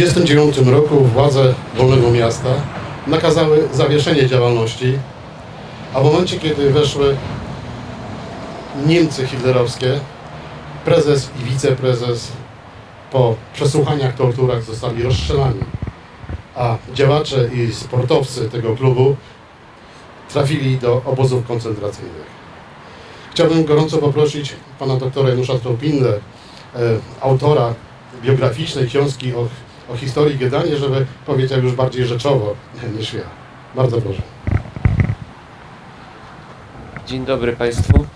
1939 roku władze Wolnego Miasta nakazały zawieszenie działalności, a w momencie, kiedy weszły Niemcy hitlerowskie, prezes i wiceprezes po przesłuchaniach, torturach zostali rozstrzelani, a działacze i sportowcy tego klubu trafili do obozów koncentracyjnych. Chciałbym gorąco poprosić pana doktora Janusza Tropinę, e, autora biograficznej książki o, o historii Gedanie, żeby powiedział już bardziej rzeczowo niż ja. Bardzo proszę. Dzień dobry Państwu.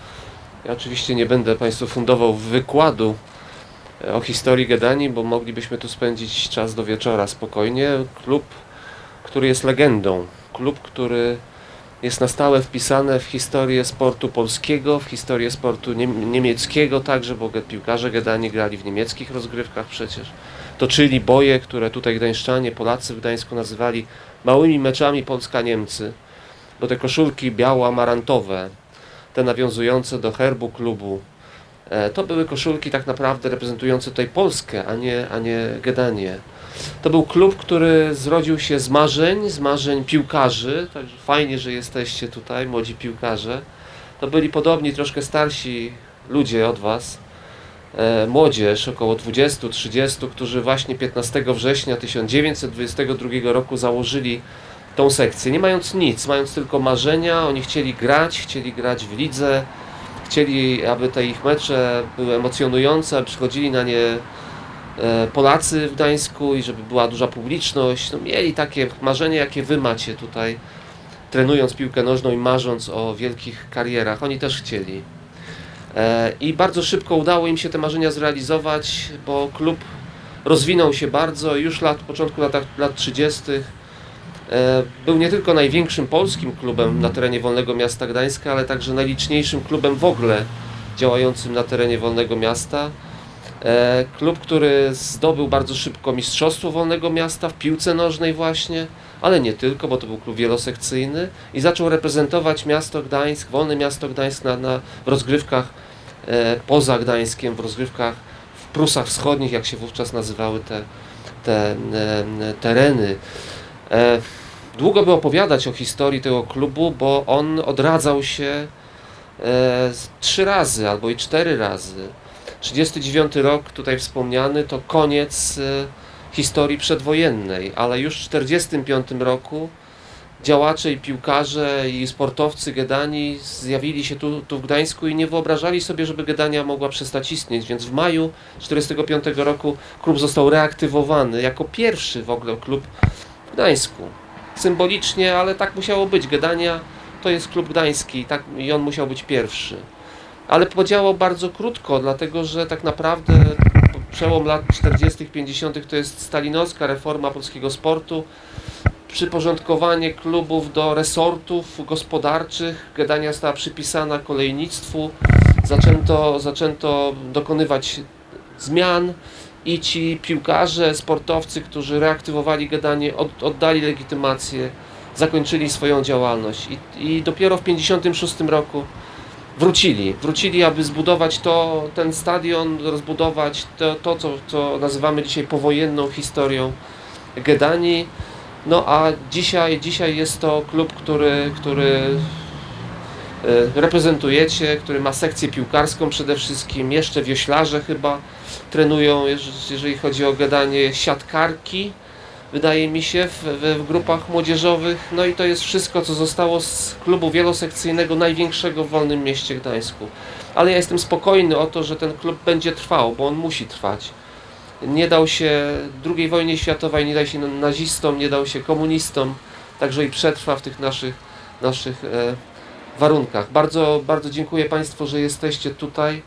Ja oczywiście nie będę Państwu fundował wykładu e, o historii Gedanii, bo moglibyśmy tu spędzić czas do wieczora spokojnie. Klub, który jest legendą. Klub, który jest na stałe wpisany w historię sportu polskiego, w historię sportu niem- niemieckiego także, bo piłkarze Gedanii grali w niemieckich rozgrywkach przecież. Toczyli boje, które tutaj gdańszczanie, Polacy w Gdańsku nazywali małymi meczami Polska-Niemcy. Bo te koszulki biało-amarantowe, te nawiązujące do herbu klubu. E, To były koszulki tak naprawdę reprezentujące tutaj Polskę, a nie, a nie Gedanię. To był klub, który zrodził się z marzeń, z marzeń piłkarzy, także fajnie, że jesteście tutaj, młodzi piłkarze. To byli podobni, troszkę starsi ludzie od Was, młodzież, około 20-30, którzy właśnie 15 września 1922 roku założyli tą sekcję, nie mając nic, mając tylko marzenia, oni chcieli grać, chcieli grać w lidze, chcieli, aby te ich mecze były emocjonujące, przychodzili na nie e, Polacy w Gdańsku i żeby była duża publiczność. No, mieli takie marzenia, jakie wy macie tutaj, trenując piłkę nożną i marząc o wielkich karierach. Oni też chcieli. E, I bardzo szybko udało im się te marzenia zrealizować, bo klub rozwinął się bardzo. Już lat, początku lat, lat 30. E, Był nie tylko największym polskim klubem na terenie Wolnego Miasta Gdańska, ale także najliczniejszym klubem w ogóle działającym na terenie Wolnego Miasta. E, Klub, który zdobył bardzo szybko Mistrzostwo Wolnego Miasta w piłce nożnej właśnie, ale nie tylko, bo to był klub wielosekcyjny i zaczął reprezentować miasto Gdańsk, Wolne Miasto Gdańsk na, na, rozgrywkach poza Gdańskiem, w rozgrywkach w Prusach Wschodnich, jak się wówczas nazywały te, te e, tereny. E, Długo by opowiadać o historii tego klubu, bo on odradzał się e, trzy razy albo i cztery razy. 39 rok, tutaj wspomniany, to koniec e, historii przedwojennej, ale już w 45 roku działacze i piłkarze i sportowcy Gedanii zjawili się tu, tu w Gdańsku i nie wyobrażali sobie, żeby Gedania mogła przestać istnieć, więc w maju 45 roku klub został reaktywowany jako pierwszy w ogóle klub w Gdańsku. Symbolicznie, ale tak musiało być. Gedania to jest klub gdański tak, i on musiał być pierwszy. Ale podziałał bardzo krótko, dlatego że tak naprawdę przełom lat 40., 50. to jest stalinowska reforma polskiego sportu, przyporządkowanie klubów do resortów gospodarczych. Gedania została przypisana kolejnictwu, zaczęto, zaczęto dokonywać zmian i ci piłkarze, sportowcy, którzy reaktywowali gadanie, od, oddali legitymację, zakończyli swoją działalność i, i dopiero w 56 roku wrócili. Wrócili, aby zbudować to, ten stadion, rozbudować to, to co, co nazywamy dzisiaj powojenną historią Gedanii. No a dzisiaj, dzisiaj jest to klub, który, który e, reprezentujecie, który ma sekcję piłkarską przede wszystkim, jeszcze wioślarze chyba trenują, jeż- jeżeli chodzi o gadanie siatkarki, wydaje mi się, w, w grupach młodzieżowych. No i to jest wszystko, co zostało z klubu wielosekcyjnego, największego w Wolnym Mieście Gdańsku. Ale ja jestem spokojny o to, że ten klub będzie trwał, bo on musi trwać. Nie dał się II wojnie światowej, nie dał się nazistom, nie dał się komunistom, także i przetrwa w tych naszych, naszych e, warunkach. Bardzo, bardzo dziękuję Państwu, że jesteście tutaj,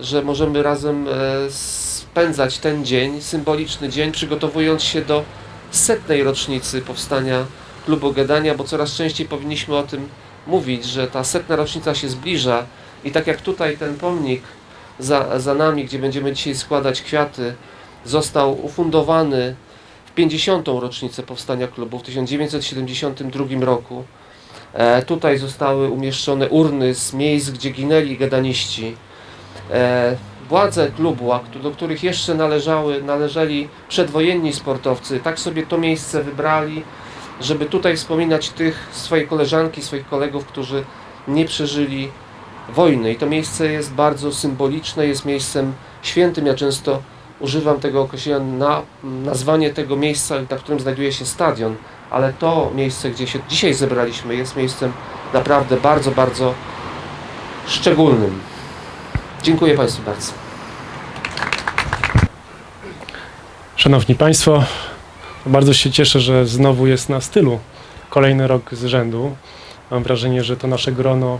że możemy razem e, spędzać ten dzień, symboliczny dzień, przygotowując się do setnej rocznicy powstania klubu Gadania, bo coraz częściej powinniśmy o tym mówić, że ta setna rocznica się zbliża i tak jak tutaj ten pomnik za, za nami, gdzie będziemy dzisiaj składać kwiaty, został ufundowany w 50. rocznicę powstania klubu w 1972 roku. E, tutaj zostały umieszczone urny z miejsc, gdzie ginęli gadaniści. E, władze klubu, do których jeszcze należały, należeli przedwojenni sportowcy, tak sobie to miejsce wybrali, żeby tutaj wspominać tych swoje koleżanki, swoich kolegów, którzy nie przeżyli wojny. I to miejsce jest bardzo symboliczne, jest miejscem świętym. Ja często używam tego określenia na nazwanie tego miejsca, na którym znajduje się stadion, ale to miejsce, gdzie się dzisiaj zebraliśmy, jest miejscem naprawdę bardzo, bardzo szczególnym. Dziękuję Państwu bardzo. Szanowni Państwo, bardzo się cieszę, że znowu jest na stylu kolejny rok z rzędu. Mam wrażenie, że to nasze grono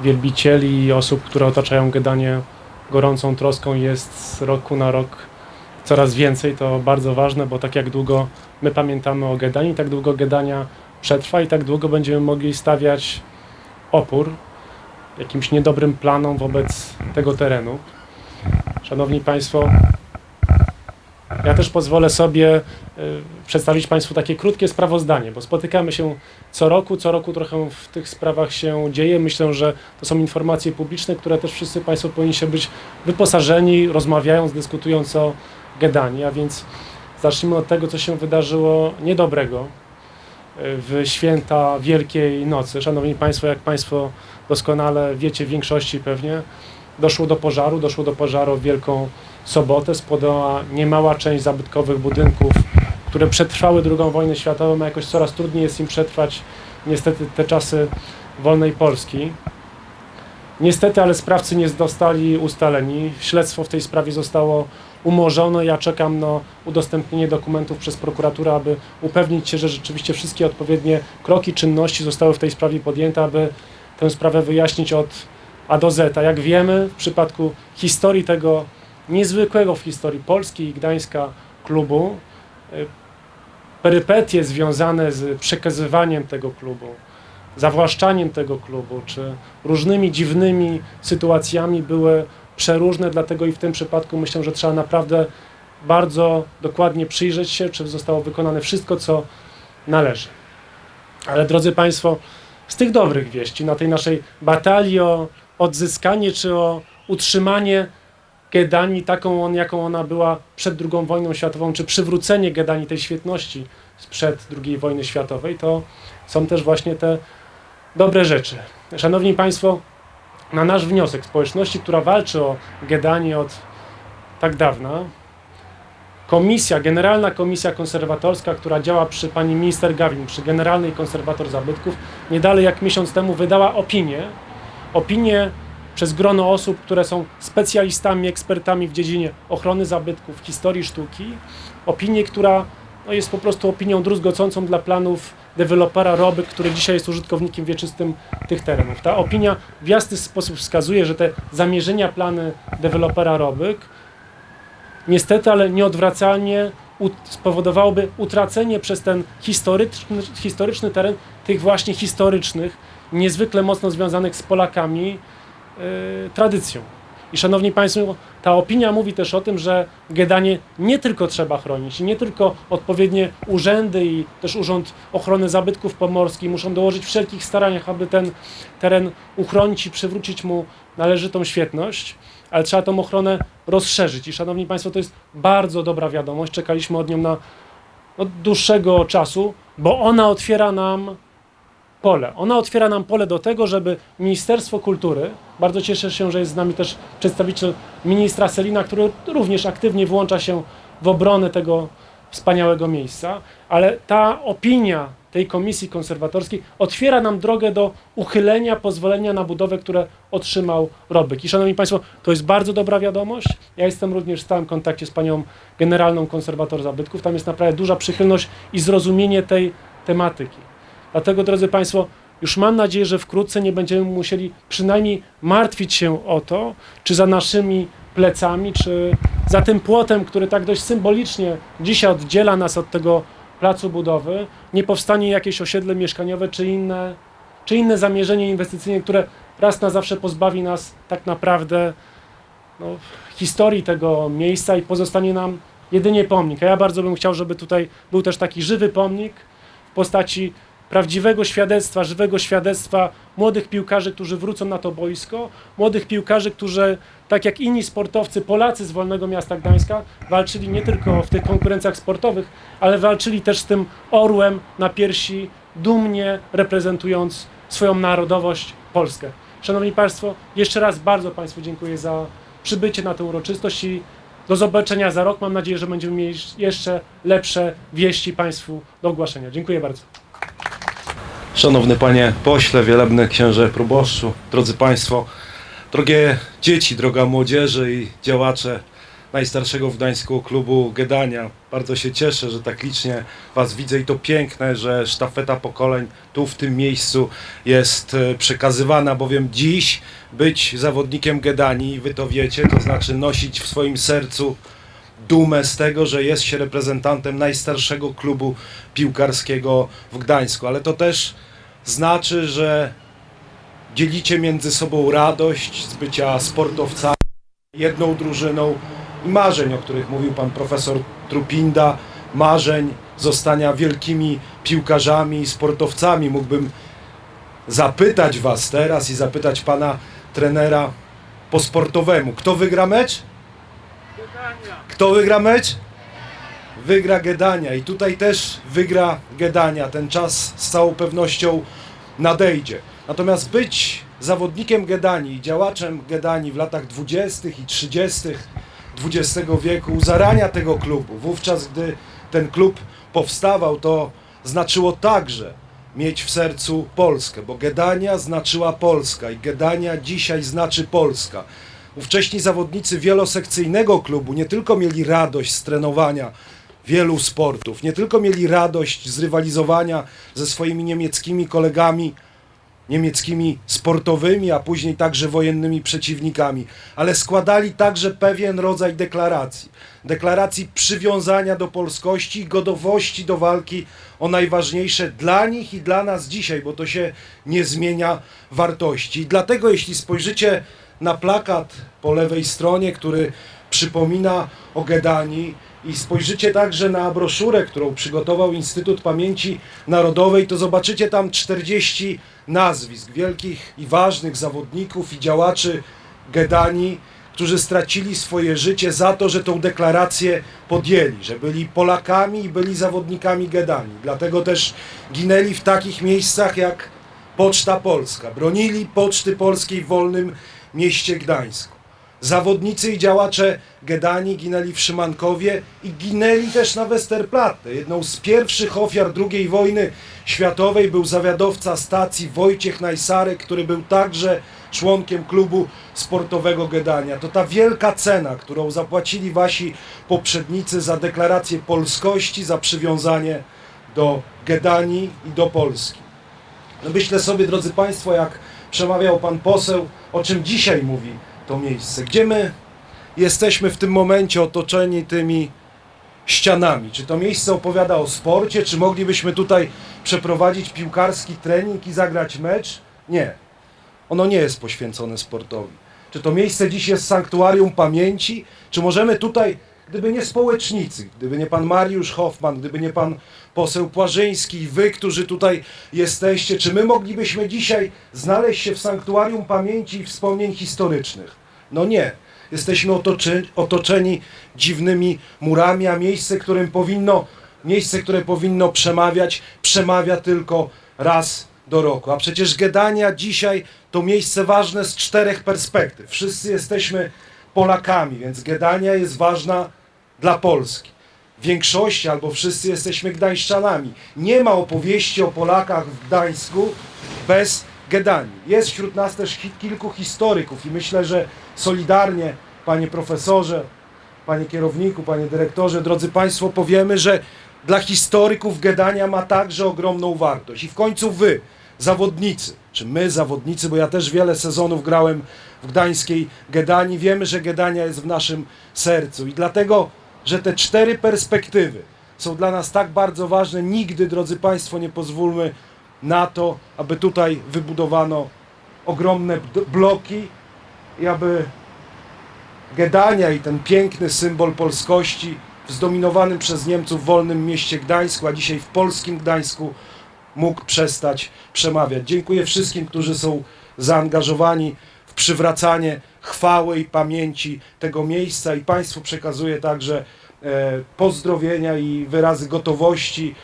wielbicieli i osób, które otaczają Gedanie gorącą troską jest z roku na rok coraz więcej. To bardzo ważne, bo tak jak długo my pamiętamy o Gedanii, tak długo Gedania przetrwa i tak długo będziemy mogli stawiać opór jakimś niedobrym planom wobec tego terenu. Szanowni Państwo, ja też pozwolę sobie y, przedstawić Państwu takie krótkie sprawozdanie, bo spotykamy się co roku, co roku trochę w tych sprawach się dzieje. Myślę, że to są informacje publiczne, które też wszyscy Państwo powinni być wyposażeni, rozmawiając, dyskutując o Gedanii, a więc zacznijmy od tego, co się wydarzyło niedobrego y, w święta Wielkiej Nocy. Szanowni Państwo, jak Państwo doskonale wiecie, w większości pewnie, doszło do pożaru, doszło do pożaru w Wielką sobotę spłonęła niemała część zabytkowych budynków, które przetrwały II wojnę światową, a jakoś coraz trudniej jest im przetrwać niestety te czasy wolnej Polski. Niestety, ale sprawcy nie zostali ustaleni. Śledztwo w tej sprawie zostało umorzone. Ja czekam na udostępnienie dokumentów przez prokuraturę, aby upewnić się, że rzeczywiście wszystkie odpowiednie kroki, czynności zostały w tej sprawie podjęte, aby tę sprawę wyjaśnić od A do Z. A jak wiemy, w przypadku historii tego niezwykłego w historii Polski i Gdańska klubu. y, Perypetie związane z przekazywaniem tego klubu, zawłaszczaniem tego klubu, czy różnymi dziwnymi sytuacjami były przeróżne, dlatego i w tym przypadku myślę, że trzeba naprawdę bardzo dokładnie przyjrzeć się, czy zostało wykonane wszystko, co należy. Ale drodzy Państwo, z tych dobrych wieści, na tej naszej batalii o odzyskanie czy o utrzymanie Gedanii taką, on, jaką ona była przed II wojną światową, czy przywrócenie Gedanii tej świetności sprzed II wojny światowej, to są też właśnie te dobre rzeczy. Szanowni Państwo, na nasz wniosek społeczności, która walczy o Gedanię od tak dawna, komisja, Generalna Komisja Konserwatorska, która działa przy pani minister Gawin, przy Generalnej Konserwator Zabytków, nie dalej jak miesiąc temu wydała opinię, opinię przez grono osób, które są specjalistami, ekspertami w dziedzinie ochrony zabytków, historii sztuki. Opinię, która no, jest po prostu opinią druzgocącą dla planów dewelopera Robyk, który dzisiaj jest użytkownikiem wieczystym tych terenów. Ta opinia w jasny sposób wskazuje, że te zamierzenia, plany dewelopera Robyk niestety, ale nieodwracalnie spowodowałoby utracenie przez ten historyczny, historyczny teren tych właśnie historycznych, niezwykle mocno związanych z Polakami, tradycją. I szanowni Państwo, ta opinia mówi też o tym, że Gedanie nie tylko trzeba chronić, nie tylko odpowiednie urzędy i też Urząd Ochrony Zabytków Pomorskich muszą dołożyć wszelkich staraniach, aby ten teren uchronić i przywrócić mu należytą świetność, ale trzeba tą ochronę rozszerzyć. I szanowni Państwo, to jest bardzo dobra wiadomość. Czekaliśmy od nią na od dłuższego czasu, bo ona otwiera nam pole. Ona otwiera nam pole do tego, żeby Ministerstwo Kultury, bardzo cieszę się, że jest z nami też przedstawiciel ministra Selina, który również aktywnie włącza się w obronę tego wspaniałego miejsca, ale ta opinia tej komisji konserwatorskiej otwiera nam drogę do uchylenia pozwolenia na budowę, które otrzymał Robyk. I szanowni Państwo, to jest bardzo dobra wiadomość. Ja jestem również w stałym kontakcie z panią generalną konserwator zabytków. Tam jest naprawdę duża przychylność i zrozumienie tej tematyki. Dlatego, drodzy Państwo, już mam nadzieję, że wkrótce nie będziemy musieli przynajmniej martwić się o to, czy za naszymi plecami, czy za tym płotem, który tak dość symbolicznie dzisiaj oddziela nas od tego placu budowy, nie powstanie jakieś osiedle mieszkaniowe, czy inne, czy inne zamierzenie inwestycyjne, które raz na zawsze pozbawi nas tak naprawdę no, historii tego miejsca i pozostanie nam jedynie pomnik. A ja bardzo bym chciał, żeby tutaj był też taki żywy pomnik w postaci prawdziwego świadectwa, żywego świadectwa młodych piłkarzy, którzy wrócą na to boisko, młodych piłkarzy, którzy, tak jak inni sportowcy, Polacy z Wolnego Miasta Gdańska, walczyli nie tylko w tych konkurencjach sportowych, ale walczyli też z tym orłem na piersi, dumnie reprezentując swoją narodowość, Polskę. Szanowni Państwo, jeszcze raz bardzo Państwu dziękuję za przybycie na tę uroczystość i do zobaczenia za rok. Mam nadzieję, że będziemy mieli jeszcze lepsze wieści Państwu do ogłaszenia. Dziękuję bardzo. Szanowny panie pośle, wielebny księże proboszczu, drodzy państwo, drogie dzieci, droga młodzieży i działacze najstarszego w Gdańsku klubu Gedania. Bardzo się cieszę, że tak licznie was widzę i to piękne, że sztafeta pokoleń tu w tym miejscu jest e, przekazywana, bowiem dziś być zawodnikiem Gedanii, wy to wiecie, to znaczy nosić w swoim sercu dumę z tego, że jest się reprezentantem najstarszego klubu piłkarskiego w Gdańsku, ale to też znaczy, że dzielicie między sobą radość z bycia sportowcami, jedną drużyną i marzeń, o których mówił pan profesor Trupinda, marzeń zostania wielkimi piłkarzami i sportowcami. Mógłbym zapytać was teraz i zapytać pana trenera po sportowemu. Kto wygra mecz? Kto wygra mecz? Wygra Gedania i tutaj też wygra Gedania. Ten czas z całą pewnością nadejdzie. Natomiast być zawodnikiem Gedanii i działaczem Gedanii w latach 20. i 30. XX wieku, zarania tego klubu, wówczas gdy ten klub powstawał, to znaczyło także mieć w sercu Polskę, bo Gedania znaczyła Polska i Gedania dzisiaj znaczy Polska. Ówcześni zawodnicy wielosekcyjnego klubu nie tylko mieli radość z trenowania wielu sportów, nie tylko mieli radość z rywalizowania ze swoimi niemieckimi kolegami, niemieckimi sportowymi, a później także wojennymi przeciwnikami, ale składali także pewien rodzaj deklaracji. Deklaracji przywiązania do polskości i gotowości do walki o najważniejsze dla nich i dla nas dzisiaj, bo to się nie zmienia wartości. I dlatego jeśli spojrzycie na plakat po lewej stronie, który przypomina o Gedanii i spojrzycie także na broszurę, którą przygotował Instytut Pamięci Narodowej, to zobaczycie tam 40 nazwisk wielkich i ważnych zawodników i działaczy Gedanii, którzy stracili swoje życie za to, że tą deklarację podjęli, że byli Polakami i byli zawodnikami Gedanii. Dlatego też ginęli w takich miejscach jak Poczta Polska, bronili Poczty Polskiej w wolnym mieście Gdańsku. Zawodnicy i działacze Gedanii ginęli w Szymankowie i ginęli też na Westerplatte. Jedną z pierwszych ofiar II wojny światowej był zawiadowca stacji Wojciech Najsarek, który był także członkiem klubu sportowego Gedania. To ta wielka cena, którą zapłacili wasi poprzednicy za deklarację polskości, za przywiązanie do Gedanii i do Polski. No myślę sobie, drodzy Państwo, jak przemawiał Pan poseł, o czym dzisiaj mówi to miejsce. Gdzie my jesteśmy w tym momencie otoczeni tymi ścianami? Czy to miejsce opowiada o sporcie? Czy moglibyśmy tutaj przeprowadzić piłkarski trening i zagrać mecz? Nie. Ono nie jest poświęcone sportowi. Czy to miejsce dziś jest sanktuarium pamięci? Czy możemy tutaj, gdyby nie społecznicy, gdyby nie pan Mariusz Hoffman, gdyby nie pan poseł Płażyński, wy, którzy tutaj jesteście, czy my moglibyśmy dzisiaj znaleźć się w sanktuarium pamięci i wspomnień historycznych? No nie. Jesteśmy otoczy, otoczeni dziwnymi murami, a miejsce, którym powinno, miejsce, które powinno przemawiać, przemawia tylko raz do roku. A przecież Gedania dzisiaj to miejsce ważne z czterech perspektyw. Wszyscy jesteśmy Polakami, więc Gedania jest ważna dla Polski. W większości albo wszyscy jesteśmy Gdańszczanami. Nie ma opowieści o Polakach w Gdańsku bez Gedanii. Jest wśród nas też kilku historyków i myślę, że solidarnie, panie profesorze, panie kierowniku, panie dyrektorze, drodzy państwo, powiemy, że dla historyków Gedania ma także ogromną wartość. I w końcu wy, zawodnicy, czy my zawodnicy, bo ja też wiele sezonów grałem w gdańskiej Gedanii, wiemy, że Gedania jest w naszym sercu i dlatego, że te cztery perspektywy są dla nas tak bardzo ważne, nigdy, drodzy państwo, nie pozwólmy na to, aby tutaj wybudowano ogromne bloki i aby Gedania i ten piękny symbol polskości w zdominowanym przez Niemców wolnym mieście Gdańsku, a dzisiaj w polskim Gdańsku mógł przestać przemawiać. Dziękuję wszystkim, którzy są zaangażowani w przywracanie chwały i pamięci tego miejsca i Państwu przekazuję także e, pozdrowienia i wyrazy gotowości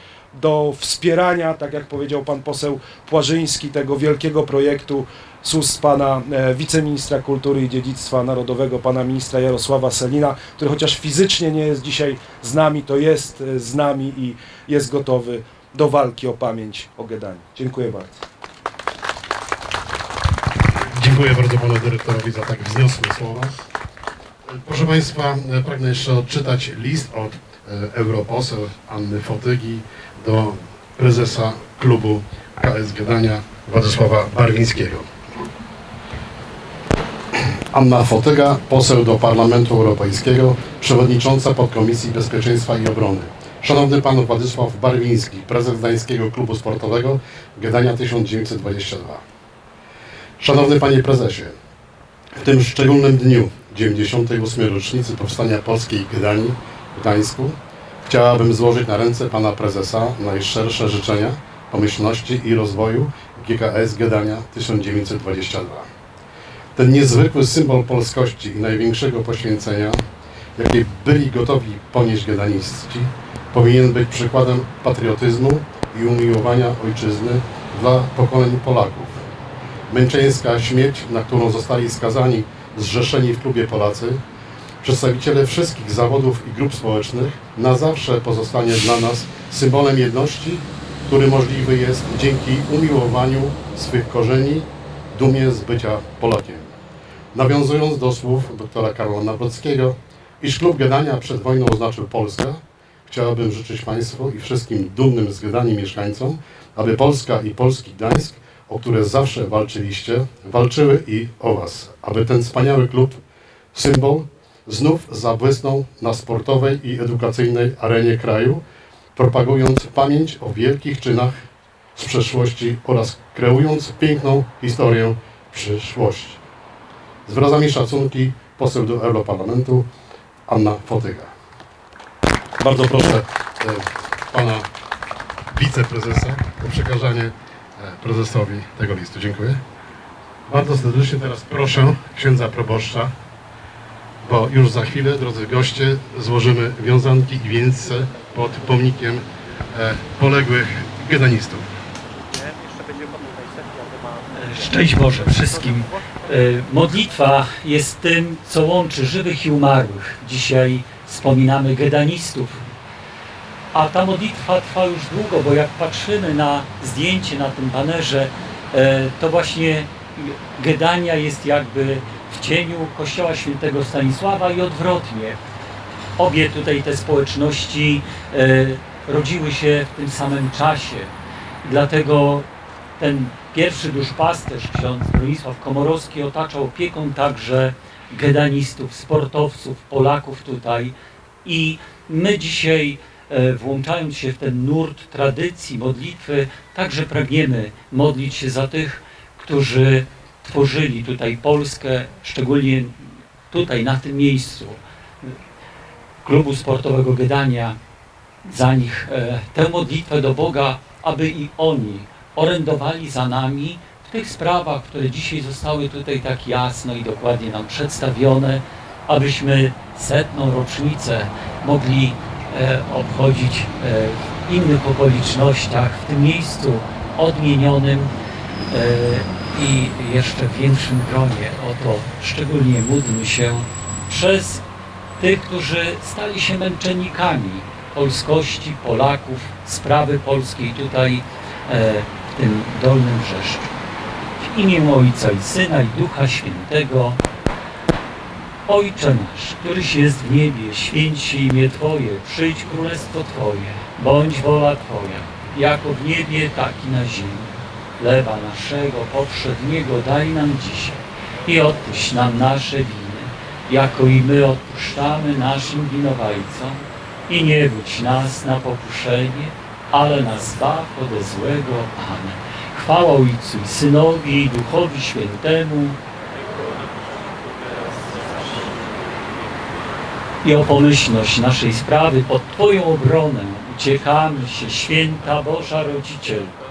do wspierania, tak jak powiedział pan poseł Płażyński, tego wielkiego projektu z ust pana e, wiceministra kultury i dziedzictwa narodowego, pana ministra Jarosława Selina, który chociaż fizycznie nie jest dzisiaj z nami, to jest e, z nami i jest gotowy do walki o pamięć o Gedaniu. Dziękuję bardzo. Dziękuję bardzo panu dyrektorowi za tak wzniosłe słowa. Proszę Państwa, pragnę jeszcze odczytać list od e, europoseł Anny Fotygi do prezesa klubu KS Gdania Władysława Barwińskiego. Anna Fotyga, poseł do Parlamentu Europejskiego, przewodnicząca podkomisji Bezpieczeństwa i Obrony. Szanowny pan Władysław Barwiński, prezes Gdańskiego Klubu Sportowego Gdania 1922. Szanowny Panie Prezesie, w tym szczególnym dniu 98. rocznicy powstania polskiej Gdanii w Gdańsku chciałabym złożyć na ręce Pana Prezesa najszersze życzenia pomyślności i rozwoju GKS Gdania 1922. Ten niezwykły symbol polskości i największego poświęcenia, jakie byli gotowi ponieść gedaniści, powinien być przykładem patriotyzmu i umiłowania ojczyzny dla pokoleń Polaków. Męczeńska śmierć, na którą zostali skazani zrzeszeni w klubie Polacy, przedstawiciele wszystkich zawodów i grup społecznych, na zawsze pozostanie dla nas symbolem jedności, który możliwy jest dzięki umiłowaniu swych korzeni, dumie z bycia Polakiem. Nawiązując do słów doktora Karola Nawrockiego, iż klub Gedania przed wojną oznaczył Polskę, chciałabym życzyć Państwu i wszystkim dumnym z Gdanii mieszkańcom, aby Polska i polski Gdańsk o które zawsze walczyliście, walczyły i o Was, aby ten wspaniały klub, symbol, znów zabłysnął na sportowej i edukacyjnej arenie kraju, propagując pamięć o wielkich czynach z przeszłości oraz kreując piękną historię przyszłości. Zwraca mi szacunki poseł do Europarlamentu Anna Fotyga. Bardzo proszę e, pana wiceprezesa o przekazanie prezesowi tego listu. Dziękuję. Bardzo serdecznie teraz proszę księdza proboszcza, bo już za chwilę, drodzy goście, złożymy wiązanki i wieńce pod pomnikiem e, poległych gedanistów. Szczęść Boże wszystkim. E, Modlitwa jest tym, co łączy żywych i umarłych. Dzisiaj wspominamy gedanistów. A ta modlitwa trwa już długo, bo jak patrzymy na zdjęcie na tym banerze, e, to właśnie Gedania jest jakby w cieniu kościoła świętego Stanisława i odwrotnie. Obie tutaj te społeczności e, rodziły się w tym samym czasie. Dlatego ten pierwszy duszpasterz, ksiądz Bronisław Komorowski, otaczał opieką także gedanistów, sportowców, Polaków tutaj. I my dzisiaj, włączając się w ten nurt tradycji, modlitwy, także pragniemy modlić się za tych, którzy tworzyli tutaj Polskę, szczególnie tutaj, na tym miejscu, klubu sportowego Gedania, za nich e, tę modlitwę do Boga, aby i oni orędowali za nami w tych sprawach, które dzisiaj zostały tutaj tak jasno i dokładnie nam przedstawione, abyśmy setną rocznicę mogli e, obchodzić e, w innych okolicznościach, w tym miejscu odmienionym e, i jeszcze w większym gronie. O to szczególnie módlmy się przez tych, którzy stali się męczennikami polskości, Polaków, sprawy polskiej tutaj e, w tym Dolnym Brzeszczu. W imię Ojca i Syna i Ducha Świętego. Ojcze nasz, któryś jest w niebie, święć się imię Twoje, przyjdź królestwo Twoje, bądź wola Twoja, jako w niebie, tak i na ziemi. Chleba naszego powszedniego daj nam dzisiaj i odpuść nam nasze winy, jako i my odpuszczamy naszym winowajcom i nie wódź nas na pokuszenie, ale nas zbaw ode złego. Amen. Chwała Ojcu i Synowi i Duchowi Świętemu i o pomyślność naszej sprawy pod Twoją obronę uciekamy się, święta Boża Rodzicielko.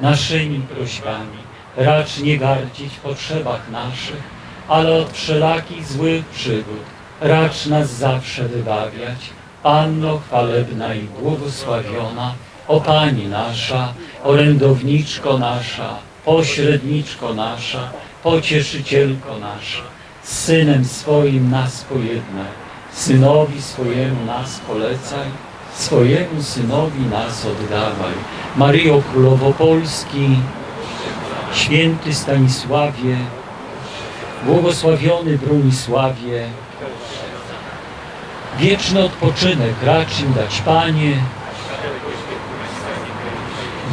naszymi prośbami. Racz nie gardzić w potrzebach naszych, ale od wszelakich złych przygód. Racz nas zawsze wybawiać. Panno chwalebna i błogosławiona, o Pani nasza, orędowniczko nasza, pośredniczko nasza, pocieszycielko nasza, z Synem swoim nas pojednaj, Synowi swojemu nas polecaj, swojemu Synowi nas oddawaj. Maryjo Królowo Polski, Święty Stanisławie, błogosławiony Bronisławie, wieczny odpoczynek racz im dać Panie,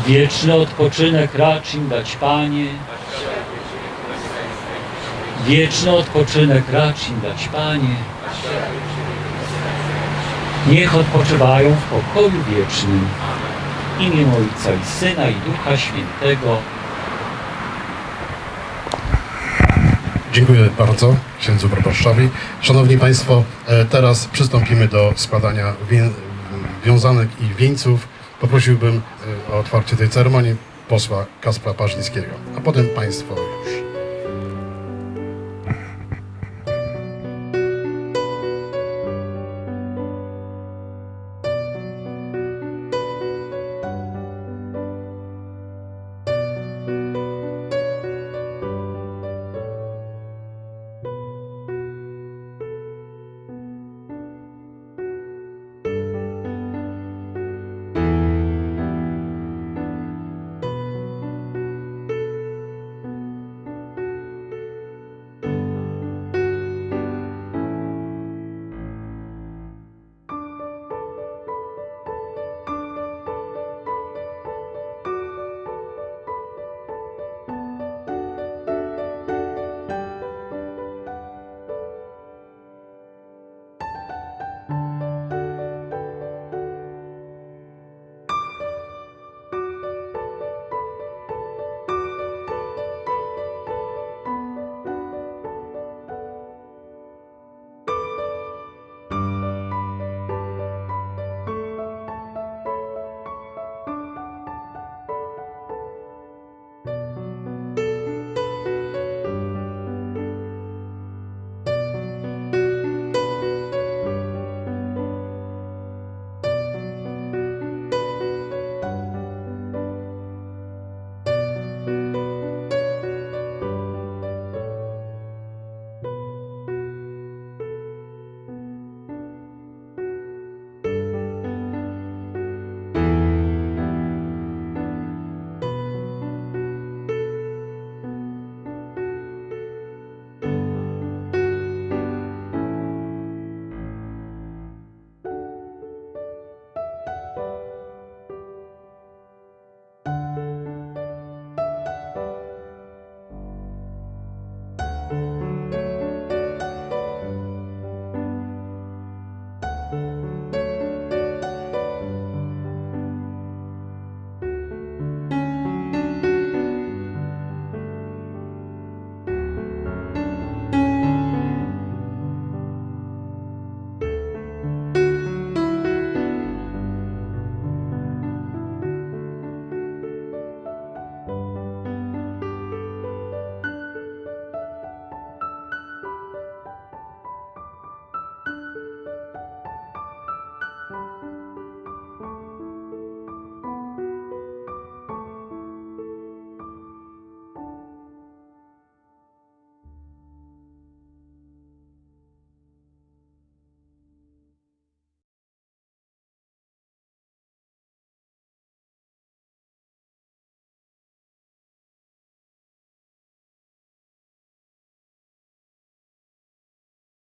wieczny odpoczynek racz im dać Panie, wieczny odpoczynek racz im dać Panie. Niech odpoczywają w pokoju wiecznym. W imię Ojca i Syna i Ducha Świętego. Dziękuję bardzo księdzu proboszczowi. Szanowni Państwo, e, teraz przystąpimy do składania wiązanek i wieńców. Poprosiłbym e, o otwarcie tej ceremonii posła Kaspra Parzyńskiego, a potem Państwo już.